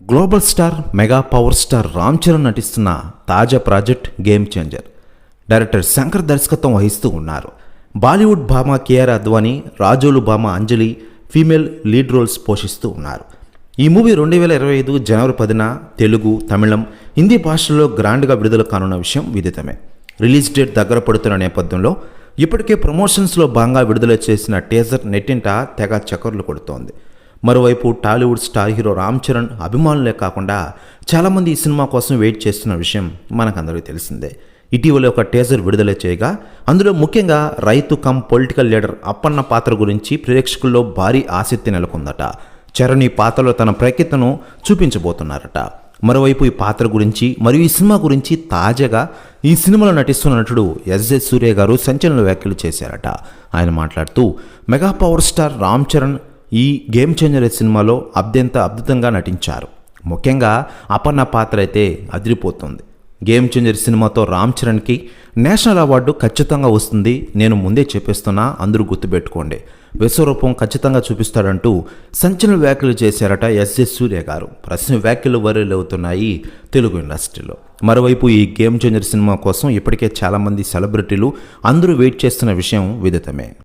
Global star mega power star Ram Charan నటిస్తున్న తాజా project game changer director Shankar దర్శకత్వం వహిస్తూ ఉన్నారు. బాలీవుడ్ భామ కేఆర్ అద్వానీ రాజోలు భామ అంజలి ఫీమేల్ లీడ్ రోల్స్ పోషిస్తూ ఉన్నారు. ఈ మూవీ రెండు వేల ఇరవై ఐదు జనవరి పదిన తెలుగు తమిళం హిందీ భాషల్లో గ్రాండ్గా విడుదల కానున్న విషయం విదితమే. రిలీజ్ డేట్ దగ్గర పడుతున్న నేపథ్యంలో ఇప్పటికే ప్రమోషన్స్లో భాగంగా విడుదల చేసిన టేజర్ నెట్టింట తెగ చక్కర్లు కొడుతోంది. మరోవైపు Tollywood star hero Ram Charan అభిమానులే కాకుండా చాలామంది ఈ సినిమా కోసం వెయిట్ చేస్తున్న విషయం మనకందరికీ తెలిసిందే. ఇటీవల ఒక టేజర్ విడుదల చేయగా అందులో ముఖ్యంగా రైతు కమ్ పొలిటికల్ లీడర్ అప్పన్న పాత్ర గురించి ప్రేక్షకుల్లో భారీ ఆసక్తి నెలకొందట. చరణ్ ఈ పాత్రలో తన ప్రఖ్యతను చూపించబోతున్నారట. మరోవైపు ఈ పాత్ర గురించి మరియు ఈ సినిమా గురించి తాజాగా ఈ సినిమాలో నటిస్తున్న నటుడు ఎస్జే సూర్య గారు సంచలన వ్యాఖ్యలు చేశారట. ఆయన మాట్లాడుతూ mega power star Ram Charan ఈ గేమ్ చేంజర్ సినిమాలో అత్యంత అద్భుతంగా నటించారు. ముఖ్యంగా అపర్ణ పాత్ర అయితే అదిరిపోతుంది. గేమ్ చేంజర్ సినిమాతో రామ్ చరణ్కి నేషనల్ అవార్డు ఖచ్చితంగా వస్తుంది. నేను ముందే చెప్పేస్తున్నా అందరూ గుర్తుపెట్టుకోండి. విశ్వరూపం ఖచ్చితంగా చూపిస్తాడంటూ సంచలన వ్యాఖ్యలు చేశారట ఎస్ఎస్ సూర్య గారు. ప్రశ్న వ్యాఖ్యలు వైరల్ అవుతున్నాయి తెలుగు ఇండస్ట్రీలో. మరోవైపు ఈ గేమ్ చేంజర్ సినిమా కోసం ఇప్పటికే చాలామంది సెలబ్రిటీలు అందరూ వెయిట్ చేస్తున్న విషయం విదితమే.